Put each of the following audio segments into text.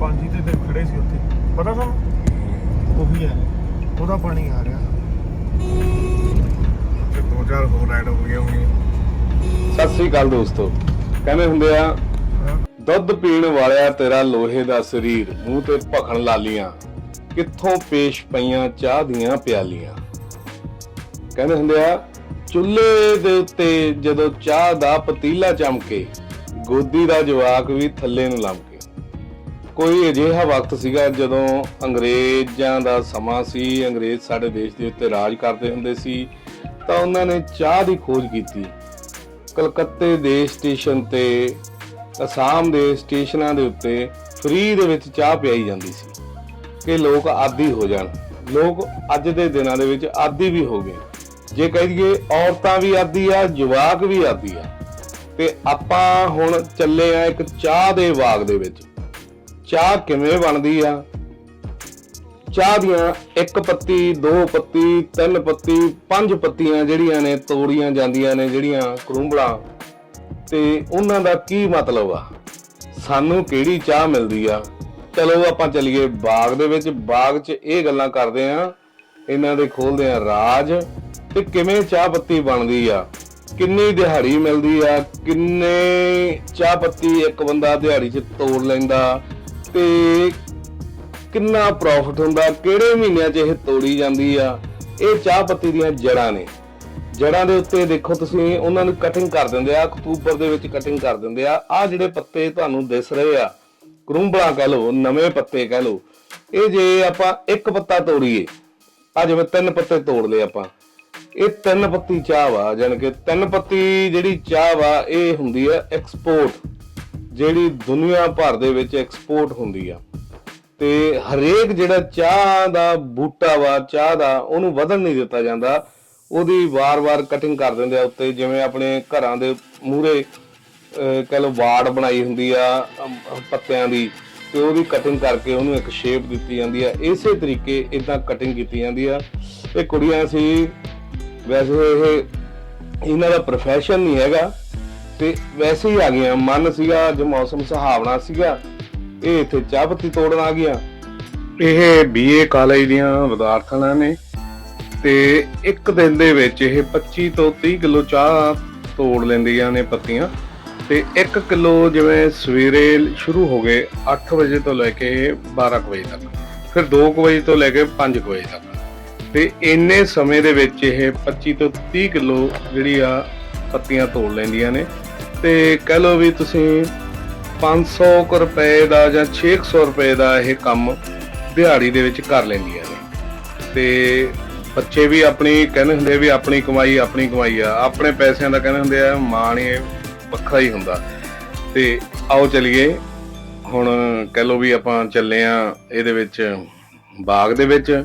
ਪੰਜ ਹੀ ਤੇ ਦਿਨ ਖੜੇ ਸੀ ਉੱਥੇ। ਪਤਾ ਤੁਹਾਨੂੰ? ਉਹੀ ਹੈ। ਉਹਦਾ ਪਾਣੀ ਆ ਰਿਹਾ। ਤੇ ਦੋ ਚਾਰ ਹੋਰ ਐਡ ਹੋ ਗਈਆਂ ਹੋਣਗੀਆਂ ਸਤਿ ਸ੍ਰੀ ਅਕਾਲ ਦੋਸਤੋ। ਕਹਿੰਦੇ ਹੁੰਦੇ ਆ? ਦੁੱਧ ਪੀਣ ਵਾਲਿਆ ਤੇਰਾ ਲੋਹੇ ਦਾ ਸਰੀਰ ਮੂੰਹ ਤੇ ਭਖਣ ਲਾਲੀਆਂ। ਕਿੱਥੋਂ ਪੇਸ਼ ਪਈਆਂ ਚਾਹ ਦੀਆਂ ਪਿਆਲੀਆਂ? ਕਹਿੰਦੇ ਹੁੰਦੇ ਆ ਚੁੱਲ੍ਹੇ ਦੇ ਉੱਤੇ ਜਦੋਂ ਚਾਹ ਦਾ ਪਤੀਲਾ ਚਮਕੇ ਗੋਦੀ ਦਾ ਜਵਾਕ ਵੀ ਥੱਲੇ ਨੂੰ ਲੰਮਕੇ। ਕੋਈ ਅਜਿਹਾ ਵਕਤ ਸੀਗਾ ਜਦੋਂ ਅੰਗਰੇਜ਼ਾਂ ਦਾ ਸਮਾਂ ਸੀ, ਅੰਗਰੇਜ਼ ਸਾਡੇ ਦੇਸ਼ ਦੇ ਉੱਤੇ ਰਾਜ ਕਰਦੇ ਹੁੰਦੇ ਸੀ, ਤਾਂ ਉਹਨਾਂ ਨੇ ਚਾਹ ਦੀ ਖੋਜ ਕੀਤੀ। ਕਲਕੱਤੇ ਦੇ ਸਟੇਸ਼ਨ ਤੇ, ਅਸਾਮ ਦੇ ਸਟੇਸ਼ਨਾਂ ਦੇ ਉੱਤੇ ਫ੍ਰੀ ਦੇ ਵਿੱਚ ਚਾਹ ਪਿਆਈ ਜਾਂਦੀ ਸੀ ਕਿ ਲੋਕ ਆਦੀ ਹੋ ਜਾਣ। ਲੋਕ ਅੱਜ ਦੇ ਦਿਨਾਂ ਦੇ ਵਿੱਚ ਆਦੀ ਵੀ ਹੋ ਗਏ। ਜੇ ਕਹਿ ਦਈਏ ਔਰਤਾਂ ਵੀ ਆਦੀ ਆ, ਜਵਾਕ ਵੀ ਆਦੀ ਆ, ਤੇ ਆਪਾਂ ਹੁਣ ਚੱਲੇ ਆ ਇੱਕ ਚਾਹ ਦੇ ਬਾਗ ਦੇ ਵਿੱਚ। ਚਾਹ ਕਿਵੇਂ ਬਣਦੀ ਆ? ਚਾਹ ਦੀਆਂ ਇੱਕ ਪੱਤੀ, ਦੋ ਪੱਤੀ, ਤਿੰਨ ਪੱਤੀ, ਪੰਜ ਪੱਤੀਆਂ ਜਿਹੜੀਆਂ ਨੇ ਤੋੜੀਆਂ ਜਾਂਦੀਆਂ ਨੇ ਜਿਹੜੀਆਂ ਕਰੂੰਬਲਾਂ। ਤੇ ਉਹਨਾਂ ਦਾ ਕੀ ਮਤਲਬ ਆ? ਸਾਨੂੰ ਕਿਹੜੀ ਚਾਹ ਮਿਲਦੀ ਆ? ਚਲੋ ਆਪਾਂ ਚਲੀਏ ਬਾਗ ਦੇ ਵਿੱਚ। ਬਾਗ 'ਚ ਇਹ ਗੱਲਾਂ ਕਰਦੇ ਆ। ਇਹਨਾਂ ਦੇ ਖੋਲਦੇ ਆ ਰਾਜ। ਤੇ ਕਿਵੇਂ ਚਾਹ ਪੱਤੀ ਬਣਦੀ ਆ? ਕਿੰਨੀ ਦਿਹਾੜੀ ਮਿਲਦੀ ਆ? ਕਿੰਨੇ ਚਾਹ ਪੱਤੀ ਇੱਕ ਬੰਦਾ ਦਿਹਾੜੀ 'ਚ ਤੋੜ ਲੈਂਦਾ? ਤੇ ਕਿੰਨਾ ਪ੍ਰੋਫਿਟ ਹੁੰਦਾ, ਕਿਹੜੇ ਮਹੀਨਿਆਂ 'ਚ ਇਹ ਤੋੜੀ ਜਾਂਦੀ ਆ? ਇਹ ਚਾਹ ਪੱਤੀ ਦੀਆਂ ਜੜਾਂ ਨੇ। ਜੜਾਂ ਦੇ ਉੱਤੇ ਦੇਖੋ ਤੁਸੀਂ, ਉਹਨਾਂ ਨੂੰ ਕਟਿੰਗ ਕਰ ਦਿੰਦੇ ਆ, ਅਕਤੂਬਰ ਦੇ ਵਿੱਚ ਕਟਿੰਗ ਕਰ ਦਿੰਦੇ ਆ। ਆ ਜਿਹੜੇ ਪੱਤੇ ਤੁਹਾਨੂੰ ਦਿਸ ਰਹੇ ਆ, ਕਰੂੰਬਲਾ ਕਹਿ ਲਓ, ਨਵੇਂ ਪੱਤੇ ਕਹਿ ਲਓ, ਇਹ ਜੇ ਆਪਾਂ ਇੱਕ ਪੱਤਾ ਤੋੜੀਏ ਆ ਜਿਵੇਂ ਤਿੰਨ ਪੱਤੇ ਤੋੜ ਲਏ ਆਪਾਂ, ਇਹ ਤਿੰਨ ਪੱਤੀ ਚਾਹ ਵਾ, ਜਾਣੀ ਤਿੰਨ ਪੱਤੀ ਜਿਹੜੀ ਚਾਹ ਵਾ, ਇਹ ਹੁੰਦੀ ਆ ਐਕਸਪੋਰਟ ਜਿਹੜੀ ਦੁਨੀਆ ਭਰ ਦੇ ਵਿੱਚ ਐਕਸਪੋਰਟ ਹੁੰਦੀ ਆ, ਤੇ ਹਰੇਕ ਜਿਹੜਾ ਚਾਹ ਦਾ ਬੂਟਾ ਵਾ, ਚਾਹ ਦਾ, ਉਹਨੂੰ ਵਧਣ ਨਹੀਂ ਦਿੱਤਾ ਜਾਂਦਾ। ਉਹਦੀ ਵਾਰ-ਵਾਰ ਕਟਿੰਗ ਕਰ ਦਿੰਦੇ ਆ ਉੱਤੇ, ਜਿਵੇਂ ਆਪਣੇ ਘਰਾਂ ਦੇ ਮੂਹਰੇ ਕਹ ਲਓ ਵਾੜ ਬਣਾਈ ਹੁੰਦੀ ਆ ਪੱਤਿਆਂ ਦੀ, ਤੇ ਉਹਦੀ ਕਟਿੰਗ ਕਰਕੇ ਉਹਨੂੰ ਇੱਕ ਸ਼ੇਪ ਦਿੱਤੀ ਜਾਂਦੀ ਆ। ਇਸੇ ਤਰੀਕੇ ਇਦਾਂ ਕਟਿੰਗ ਕੀਤੀ ਜਾਂਦੀ ਆ। ਇਹ ਕੁੜੀਆਂ ਸੀ, ਵੈਸੇ ਇਹ, ਇਹਨਾਂ ਦਾ ਪ੍ਰੋਫੈਸ਼ਨ ਨਹੀਂ ਹੈਗਾ। ਤੇ ਵੈਸੇ ਹੀ ਆ ਗਈਆਂ। ਮਨ ਸੀਗਾ, ਜੋ ਮੌਸਮ ਸੁਹਾਵਣਾ ਸੀਗਾ, ਇਹ ਇੱਥੇ ਚਾਹ ਪੱਤੀ ਤੋੜਨ ਆ ਗਿਆ ਇਹ ਬੀਏ ਕਾਲਜ ਦੀਆਂ ਵਿਦਿਆਰਥਣਾਂ ਨੇ ਤੇ ਇੱਕ ਦਿਨ ਦੇ ਵਿੱਚ ਇਹ 25 ਤੋਂ 30 ਕਿਲੋ ਚਾਹ ਤੋੜ ਲੈਂਦੀਆਂ ਨੇ ਪੱਤੀਆਂ। ਤੇ 1 ਕਿਲੋ ਜਿਵੇਂ ਸਵੇਰੇ ਸ਼ੁਰੂ ਹੋ ਗਏ 8 ਵਜੇ ਤੋਂ ਲੈ ਕੇ 12 ਕੁ ਵਜੇ ਤੱਕ। ਫਿਰ 2 ਕੁ ਵਜੇ ਤੋਂ ਲੈ ਕੇ 5 ਕੁ ਵਜੇ ਤੱਕ। ਤੇ ਇੰਨੇ ਸਮੇਂ ਦੇ ਵਿੱਚ ਇਹ 25 ਤੋਂ 30 ਕਿਲੋ ਜਿਹੜੀ ਆ ਪੱਤੀਆਂ ਤੋੜ ਲੈਂਦੀਆਂ ਨੇ। ਤੇ ਕਹਿ ਲਓ ਵੀ ਤੁਸੀਂ 500 ਕੁ ਰੁਪਏ ਦਾ ਜਾਂ 600 ਰੁਪਏ ਦਾ ਇਹ ਕੰਮ ਦਿਹਾੜੀ ਦੇ ਵਿੱਚ ਕਰ ਲੈਂਦੀਆਂ ਨੇ। ਤੇ ਬੱਚੇ ਵੀ ਆਪਣੀ ਕਹਿੰਦੇ ਹੁੰਦੇ ਵੀ ਆਪਣੀ ਕਮਾਈ ਆਪਣੀ ਕਮਾਈ ਆ। ਆਪਣੇ ਪੈਸਿਆਂ ਦਾ ਕਹਿੰਦੇ ਹੁੰਦੇ ਆ ਮਾਣ ਇਹ ਵੱਖਰਾ ਹੀ ਹੁੰਦਾ। ਤੇ ਆਓ ਚਲਿਏ। ਹੁਣ ਕਹਿ ਲਓ ਵੀ ਆਪਾਂ ਚੱਲੇ ਆ ਇਹਦੇ ਵਿੱਚ, ਬਾਗ ਦੇ ਵਿੱਚ।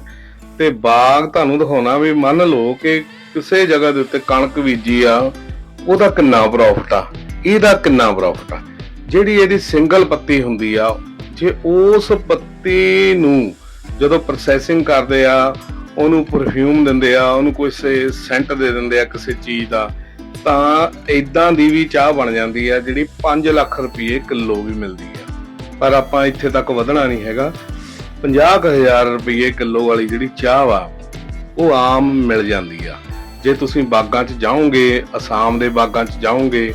ਤੇ ਬਾਗ ਤੁਹਾਨੂੰ ਦਿਖਾਉਣਾ ਵੀ ਮੰਨ ਲਓ ਕਿ ਕਿਸੇ ਜਗ੍ਹਾ ਦੇ ਉੱਤੇ ਕਣਕ ਬੀਜੀ ਆ, ਉਹਦਾ ਕਿੰਨਾ ਪ੍ਰੋਫਿਟ ਆ। ਇਹਦਾ ਕਿੰਨਾ ਪ੍ਰੋਫਿਟ ਆ ਜਿਹੜੀ ਇਹਦੀ ਸਿੰਗਲ ਪੱਤੀ ਹੁੰਦੀ ਆ, ਜੇ ਉਸ ਪੱਤੀ ਨੂੰ ਜਦੋਂ ਪ੍ਰੋਸੈਸਿੰਗ ਕਰਦੇ ਆ, ਉਹਨੂੰ ਪਰਫਿਊਮ ਦਿੰਦੇ ਆ, ਉਹਨੂੰ ਕੋਈ ਸੈਂਟ ਦੇ ਦਿੰਦੇ ਆ ਕਿਸੇ ਚੀਜ਼ ਦਾ, ਤਾਂ ਇਦਾਂ ਦੀ ਵੀ ਚਾਹ ਬਣ ਜਾਂਦੀ ਆ, ਜਿਹੜੀ 5 ਲੱਖ ਰੁਪਏ ਕਿਲੋ ਵੀ ਮਿਲਦੀ ਆ। ਪਰ ਆਪਾਂ ਇੱਥੇ ਤੱਕ ਵਧਣਾ ਨਹੀਂ ਹੈਗਾ। 50000 ਰੁਪਏ ਕਿਲੋ ਵਾਲੀ ਜਿਹੜੀ ਚਾਹ ਵਾ ਉਹ ਆਮ ਮਿਲ ਜਾਂਦੀ ਆ। ਜੇ ਤੁਸੀਂ ਬਾਗਾਂ 'ਚ ਜਾਓਗੇ, ਅਸਾਮ ਦੇ ਬਾਗਾਂ 'ਚ ਜਾਓਗੇ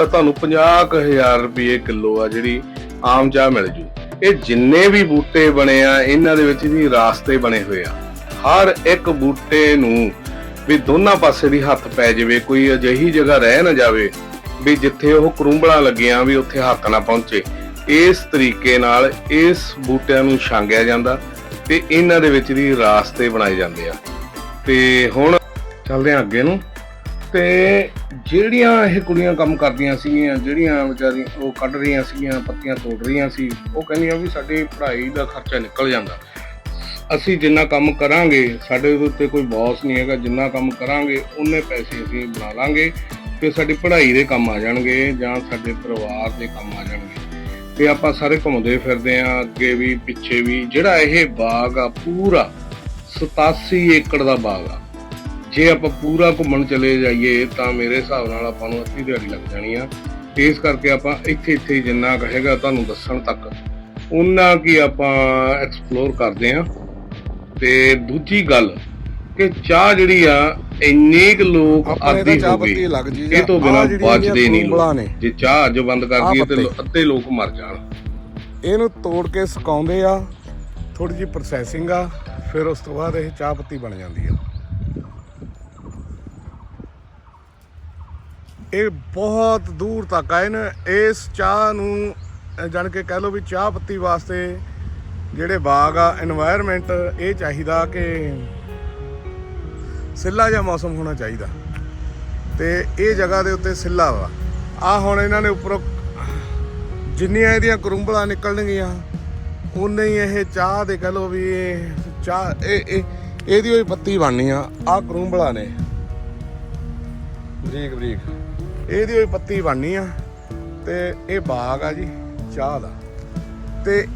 ਤਾਂ ਤੁਹਾਨੂੰ 50000 ਰੁਪਏ ਕਿਲੋ ਆ ਜਿਹੜੀ ਆਮ ਚਾਹ ਮਿਲ ਜੂ। ਇਹ ਜਿੰਨੇ ਵੀ ਬੂਟੇ ਬਣੇ ਆ, ਇਹਨਾਂ ਦੇ ਵਿੱਚ ਵੀ ਰਾਸਤੇ ਬਣੇ ਹੋਏ ਆ। ਹਰ ਇੱਕ ਬੂਟੇ ਨੂੰ ਵੀ ਦੋਨਾਂ ਪਾਸੇ ਦੀ ਹੱਥ ਪੈ ਜਾਵੇ, ਕੋਈ ਅਜਿਹੀ ਜਗ੍ਹਾ ਰਹਿ ਨਾ ਜਾਵੇ ਵੀ ਜਿੱਥੇ ਉਹ ਕਰੂੰਬਲਾਂ ਲੱਗੀਆਂ ਵੀ ਉੱਥੇ ਹੱਥ ਨਾ ਪਹੁੰਚੇ। ਇਸ ਤਰੀਕੇ ਨਾਲ ਇਸ ਬੂਟਿਆਂ ਨੂੰ ਛਾਂਗਿਆ ਜਾਂਦਾ ਤੇ ਇਹਨਾਂ ਦੇ ਵਿੱਚ ਦੀ ਰਾਸਤੇ ਬਣਾਏ ਜਾਂਦੇ ਆ। ਤੇ ਹੁਣ ਚੱਲਦੇ ਆ ਅੱਗੇ ਨੂੰ। ਤੇ ਜਿਹੜੀਆਂ ਇਹ ਕੁੜੀਆਂ ਕੰਮ ਕਰਦੀਆਂ ਸੀਗੀਆਂ, ਜਿਹੜੀਆਂ ਵਿਚਾਰੀਆਂ ਉਹ ਕੱਢ ਰਹੀਆਂ ਸੀਗੀਆਂ, ਪੱਤੀਆਂ ਤੋੜ ਰਹੀਆਂ ਸੀ, ਉਹ ਕਹਿੰਦੀਆਂ ਵੀ ਸਾਡੀ ਪੜ੍ਹਾਈ ਦਾ ਖਰਚਾ ਨਿਕਲ ਜਾਂਦਾ। ਅਸੀਂ ਜਿੰਨਾ ਕੰਮ ਕਰਾਂਗੇ, ਸਾਡੇ ਦੇ ਉੱਤੇ ਕੋਈ ਬੌਸ ਨਹੀਂ ਹੈਗਾ, ਜਿੰਨਾ ਕੰਮ ਕਰਾਂਗੇ, ਉਹਨੇ ਪੈਸੇ ਅਸੀਂ ਬਣਾ ਲਾਂਗੇ ਤੇ ਸਾਡੀ ਪੜ੍ਹਾਈ ਦੇ ਕੰਮ ਆ ਜਾਣਗੇ ਜਾਂ ਸਾਡੇ ਪਰਿਵਾਰ ਦੇ ਕੰਮ ਆ ਜਾਣਗੇ। ਤੇ ਆਪਾਂ ਸਾਰੇ ਘੁੰਮਦੇ ਫਿਰਦੇ ਆਂ ਅੱਗੇ ਵੀ, ਪਿੱਛੇ ਵੀ, ਜਿਹੜਾ ਇਹ ਬਾਗ ਆ, ਪੂਰਾ 87 ਏਕੜ ਦਾ ਬਾਗ ਆ। ਜੇ ਆਪਾਂ ਪੂਰਾ ਘੁੰਮਣ ਚਲੇ ਜਾਈਏ ਤਾਂ ਮੇਰੇ ਹਿਸਾਬ ਨਾਲ ਆਪਾਂ ਨੂੰ ਅੱਧੀ ਦਿਹਾੜੀ ਲੱਗ ਜਾਣੀ ਆ। ਇਸ ਕਰਕੇ ਆਪਾਂ ਇੱਥੇ ਇੱਥੇ ਜਿੰਨਾ ਕੁ ਹੈਗਾ ਤੁਹਾਨੂੰ ਦੱਸਣ ਤੱਕ ਉਹਨਾਂ ਕੀ ਆਪਾਂ ਐਕਸਪਲੋਰ ਕਰਦੇ ਆ। ਤੇ ਦੂਜੀ ਗੱਲ ਕਿ ਚਾਹ ਜਿਹੜੀ ਆ ਇੰਨੇ ਕੁ ਲੋਕ ਆਦੀ ਹੋ ਗਏ ਜੀ ਇਹ ਤੋਂ ਬਿਨਾਂ ਬਚਦੇ ਨਹੀਂ ਲੋਕ ਜੇ ਚਾਹ ਅੱਜ ਬੰਦ ਕਰ ਦਈਏ ਤੇ ਅੱਧੇ ਲੋਕ ਮਰ ਜਾਣ। ਇਹਨੂੰ ਤੋੜ ਕੇ ਸੁਕਾਉਂਦੇ ਆ ਥੋੜੀ ਜਿਹੀ ਪ੍ਰੋਸੈਸਿੰਗ ਆ ਫਿਰ ਉਸ ਤੋਂ ਬਾਅਦ ਇਹ ਚਾਹ ਪੱਤੀ ਬਣ ਜਾਂਦੀ ਆ। ਇਹ ਬਹੁਤ ਦੂਰ ਤੱਕ ਆਏ ਨੇ। ਇਸ ਚਾਹ ਨੂੰ ਜਾਣ ਕੇ ਕਹਿ ਲਓ ਵੀ ਚਾਹ ਪੱਤੀ ਵਾਸਤੇ ਜਿਹੜੇ ਬਾਗ ਆ এনवायरमेंट ਇਹ ਚਾਹੀਦਾ ਕਿ ਸਿੱਲਾ ਜਾਂ ਮੌਸਮ ਹੋਣਾ ਚਾਹੀਦਾ। ਤੇ ਇਹ ਜਗ੍ਹਾ ਦੇ ਉੱਤੇ ਸਿੱਲਾ ਵਾ। ਆ ਹੁਣ ਇਹਨਾਂ ਨੇ ਉੱਪਰੋਂ ਜਿੰਨੀਆਂ ਇਹਦੀਆਂ ਕਰੁੰਬਲਾਂ ਨਿਕਲਣਗੀਆਂ ਉਨੇ ਹੀ ਇਹ ਚਾਹ ਦੇ ਕਹ ਲੋ ਵੀ ਇਹ ਚਾਹ, ਇਹ ਇਹਦੀ ਹੋਈ ਪੱਤੀ ਬਣਨੀ ਆ। ਆ ਕਰੁੰਬਲਾਂ ਨੇ। ਬਰੀਕ ਬਰੀਕ। ਇਹਦੀ ਹੋਈ ਪੱਤੀ ਬਣਨੀ ਆ ਤੇ ਇਹ ਬਾਗ ਆ ਜੀ, ਚਾਹ ਦਾ। ਤੇ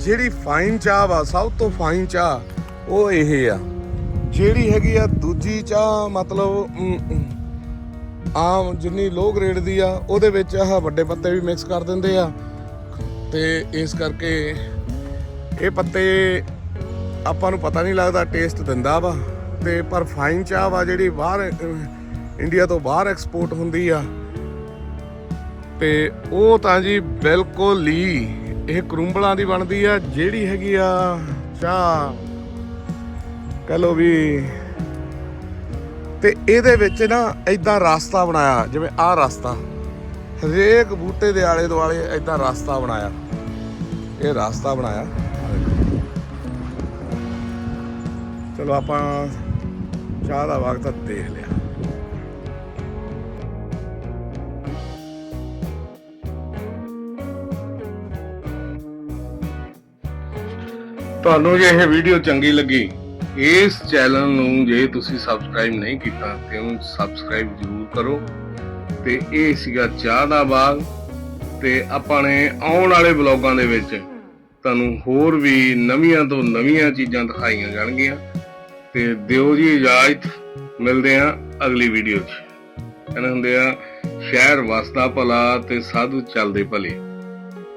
ਜਿਹੜੀ ਫਾਈਨ ਚਾਹ ਵਾ, ਸਭ ਤੋਂ ਫਾਈਨ ਚਾਹ ਉਹ ਇਹ ਆ। ਜਿਹੜੀ ਹੈਗੀ ਆ ਦੂਜੀ ਚਾਹ, ਮਤਲਬ ਆਮ ਜਿੰਨੀ ਲੋ ਗ੍ਰੇਡ ਦੀ ਆ, ਉਹਦੇ ਵਿੱਚ ਆਹ ਵੱਡੇ ਪੱਤੇ ਵੀ ਮਿਕਸ ਕਰ ਦਿੰਦੇ ਆ। ਤੇ ਇਸ ਕਰਕੇ ਇਹ ਪੱਤੇ ਆਪਾਂ ਨੂੰ ਪਤਾ ਨਹੀਂ ਲੱਗਦਾ ਟੇਸਟ ਦਿੰਦਾ ਵਾ। ਤੇ ਪਰ ਫਾਈਨ ਚਾਹ ਵਾ ਜਿਹੜੀ ਬਾਹਰ ਇੰਡੀਆ ਤੋਂ ਬਾਹਰ ਐਕਸਪੋਰਟ ਹੁੰਦੀ ਆ। ਤੇ ਉਹ ਤਾਂ ਜੀ ਬਿਲਕੁਲ ਹੀ ਇਹ ਕਰੂੰਬਲਾਂ ਦੀ ਬਣਦੀ ਆ, ਜਿਹੜੀ ਹੈਗੀ ਆ ਚਾਹ ਕਹ ਲੋ ਵੀ ਤੇ ਇਹਦੇ ਵਿੱਚ ਨਾ ਐਦਾਂ ਰਸਤਾ ਬਣਾਇਆ, ਜਿਵੇਂ ਆਹ ਰਸਤਾ। ਹਰੇਕ ਬੂਟੇ ਦੇ ਆਲੇ ਦੁਆਲੇ ਐਦਾਂ ਰਸਤਾ ਬਣਾਇਆ। ਇਹ ਰਸਤਾ ਬਣਾਇਆ। ਚਲੋ ਆਪਾਂ ਚਾਹ ਦਾ ਵਕਤ ਦੇਖ ਲਿਆ। ਤੁਹਾਨੂੰ ਜੇ ਇਹ ਵੀਡੀਓ ਚੰਗੀ ਲੱਗੀ, ਇਸ ਚੈਨਲ ਨੂੰ ਜੇ ਤੁਸੀਂ ਸਬਸਕ੍ਰਾਈਬ ਨਹੀਂ ਕੀਤਾ, ਤੇ ਉਹ ਸਬਸਕ੍ਰਾਈਬ ਜ਼ਰੂਰ ਕਰੋ। ਤੇ ਇਹ ਸੀਗਾ ਚਾਹ ਦਾ ਬਾਗ। ਤੇ ਆਪਾਂ ਨੇ ਆਉਣ ਵਾਲੇ ਵਲੌਗਾਂ ਦੇ ਵਿੱਚ ਤੁਹਾਨੂੰ ਹੋਰ ਵੀ ਨਵੀਆਂ ਤੋਂ ਨਵੀਆਂ ਚੀਜ਼ਾਂ ਦਿਖਾਈਆਂ ਜਾਣਗੀਆਂ। ਤੇ ਦਿਓ ਜੀ ਇਜਾਜ਼ਤ। ਮਿਲਦੇ ਆ ਅਗਲੀ ਵੀਡੀਓ 'ਚ। ਕਹਿੰਦੇ ਹੁੰਦੇ ਆ, ਸ਼ਹਿਰ ਵਸਦਾ ਭਲਾ ਤੇ ਸਾਧੂ ਚੱਲਦੇ ਭਲੇ।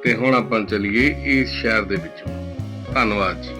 ਤੇ ਹੁਣ ਆਪਾਂ ਚੱਲੀਏ ਇਸ ਸ਼ਹਿਰ ਦੇ ਵਿੱਚੋਂ। ਧੰਨਵਾਦ ਜੀ।